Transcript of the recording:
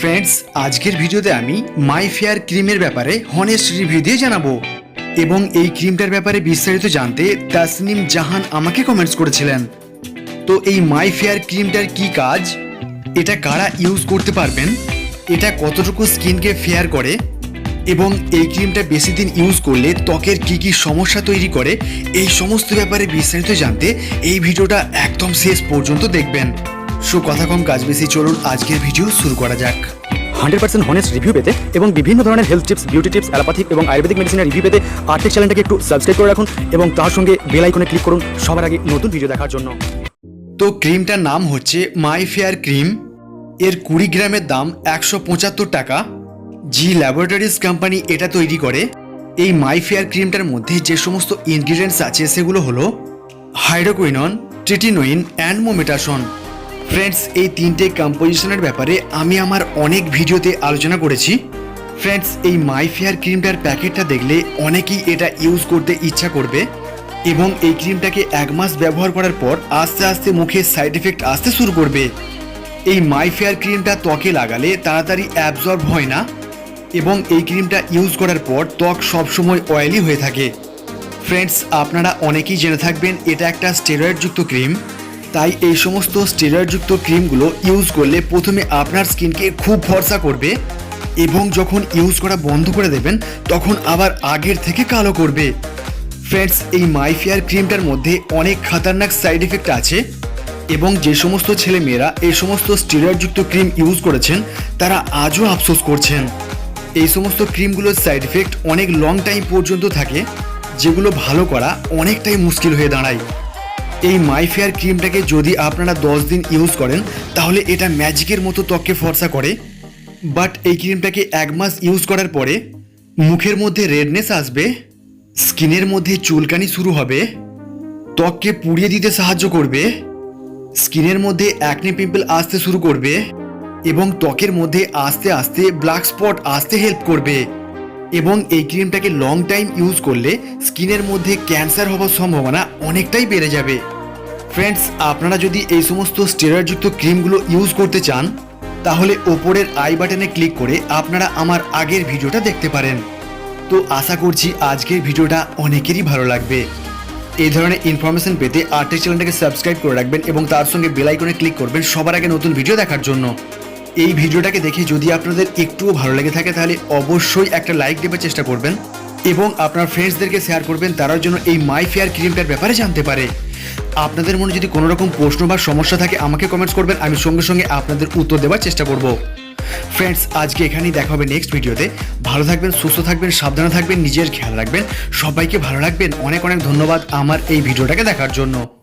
Friends, আজকের ভিডিওতে আমি মাই ফেয়ার ক্রিমের ব্যাপারে হনেস্ট রিভিউ দিয়ে জানাব। এবং এই ক্রিমটার ব্যাপারে বিস্তারিত জানতে তাসনিম জাহান আমাকে কমেন্টস করেছিলেন। তো এই মাই ফেয়ার ক্রিমটার কি কাজ? এটা কারা ইউজ করতে পারবেন? এটা কতটুকু স্কিনকে ফেয়ার করে? এবং এই ক্রিমটা বেশি দিন ইউজ করলে ত্বকের কি কি সমস্যা তৈরি করে? এই সমস্ত ব্যাপারে বিস্তারিত জানতে এই ভিডিওটা একদম শেষ পর্যন্ত দেখবেন। সো কথা কম কাজ বেশি চলুন আজকের ভিডিও শুরু করা যাক। হান্ড্রেড পার্সেন্ট হনেস্ট রিভিউ পেতে এবং বিভিন্ন ধরনের health tips beauty tips allopathic এবং আয়ুর্বেদিক মেডিসিনের রিভিউ পেতে আর্টেক চ্যানেলটাকে একটু সাবস্ক্রাইব করে রাখুন এবং তার সঙ্গে বেল আইকনে ক্লিক করুন সবার আগে নতুন ভিডিও দেখার জন্য। তো ক্রিমটার নাম হচ্ছে মাই ফেয়ার ক্রিম এর কুড়ি গ্রামের দাম একশো পঁচাত্তর টাকা। জি ল্যাবরেটরিজ কোম্পানি এটা তৈরি করে। এই মাই ফেয়ার ক্রিমটার মধ্যে যে সমস্ত ইনগ্রিডিয়েন্টস আছে সেগুলো হলো hydroquinone tretinoin and mometasone friends এই তিনটে কম্পোজিশনের ব্যাপারে আমি আমার অনেক ভিডিওতে আলোচনা করেছি। ফ্রেন্ডস এই মাই ফেয়ার ক্রিমটার প্যাকেটটা দেখলে অনেকেই এটা ইউজ করতে ইচ্ছা করবে এবং এই ক্রিমটাকে এক মাস ব্যবহার করার পর আস্তে আস্তে মুখে সাইড এফেক্ট আসতে শুরু করবে। এই মাই ফেয়ার ক্রিমটা ত্বকে লাগালে তাড়াতাড়ি অ্যাবজর্ব হয় না এবং এই ক্রিমটা ইউজ করার পর ত্বক সবসময় অয়েলি হয়ে থাকে। ফ্রেন্ডস আপনারা অনেকেই জেনে থাকবেন, এটা একটা স্টেরয়েডযুক্ত ক্রিম তাই এই সমস্ত স্টেরয়েডযুক্ত ক্রিমগুলো ইউজ করলে প্রথমে আপনার স্কিনকে খুব ফর্সা করবে এবং যখন ইউজ করা বন্ধ করে দেবেন, তখন আবার আগের থেকে কালো করবে। ফ্রেন্ডস, এই মাইফেয়ার ক্রিমটার মধ্যে অনেক খাতারনাক সাইড এফেক্ট আছে এবং যে সমস্ত ছেলে মেয়েরা এই সমস্ত স্টিরয়েডযুক্ত ক্রিম ইউজ করেছেন, তারা আজও আফসোস করছেন। এই সমস্ত ক্রিমগুলোর সাইড এফেক্ট অনেক লং টাইম পর্যন্ত থাকে, যেগুলো ভালো করা অনেকটাই মুশকিল হয়ে দাঁড়ায়। এই মাইফেয়ার ক্রিমটাকে যদি আপনারা দশ দিন ইউজ করেন, তাহলে এটা ম্যাজিকের মতো ত্বককে ফর্সা করে। বাট এই ক্রিমটাকে এক মাস ইউজ করার পরে মুখের মধ্যে রেডনেস আসবে, স্কিনের মধ্যে চুলকানি শুরু হবে, ত্বককে পুড়িয়ে দিতে সাহায্য করবে, স্কিনের মধ্যে অ্যাকনে পিম্পল আসতে শুরু করবে এবং ত্বকের মধ্যে আস্তে আস্তে ব্ল্যাক স্পট আসতে হেল্প করবে। এবং এই ক্রিমটাকে লং টাইম ইউজ করলে স্কিনের মধ্যে ক্যান্সার হওয়ার সম্ভাবনা অনেকটাই বেড়ে যাবে। ফ্রেন্ডস আপনারা যদি এই সমস্ত স্টেরয়েডযুক্ত ক্রিমগুলো ইউজ করতে চান, তাহলে ওপরের আই বাটনে ক্লিক করে আপনারা আমার আগের ভিডিওটা দেখতে পারেন। তো আশা করছি আজকের ভিডিওটা অনেকেরই ভালো লাগবে। এই ধরনের ইনফরমেশন পেতে আর্টেক চ্যানেলটাকে সাবস্ক্রাইব করে রাখবেন এবং তার সঙ্গে বেল আইকনে ক্লিক করবেন সবার আগে নতুন ভিডিও দেখার জন্য। এই ভিডিওটাকে দেখে যদি আপনাদের একটুও ভালো লেগে থাকে, তাহলে অবশ্যই একটা লাইক দেবার চেষ্টা করবেন এবং আপনার ফ্রেন্ডসদেরকে শেয়ার করবেন, তারাও যেন এই মাই ফেয়ার ক্রিমটার ব্যাপারে জানতে পারে। আপনাদের মনে যদি কোনো রকম প্রশ্ন বা সমস্যা থাকে, আমাকে কমেন্টস করবেন, আমি সঙ্গে সঙ্গে আপনাদের উত্তর দেওয়ার চেষ্টা করব। ফ্রেন্ডস আজকে এখানেই দেখা হবে নেক্সট ভিডিওতে। ভালো থাকবেন, সুস্থ থাকবেন, সাবধানে থাকবেন, নিজের খেয়াল রাখবেন। সবাইকে ভালো রাখবেন। অনেক অনেক ধন্যবাদ আমার এই ভিডিওটাকে দেখার জন্য।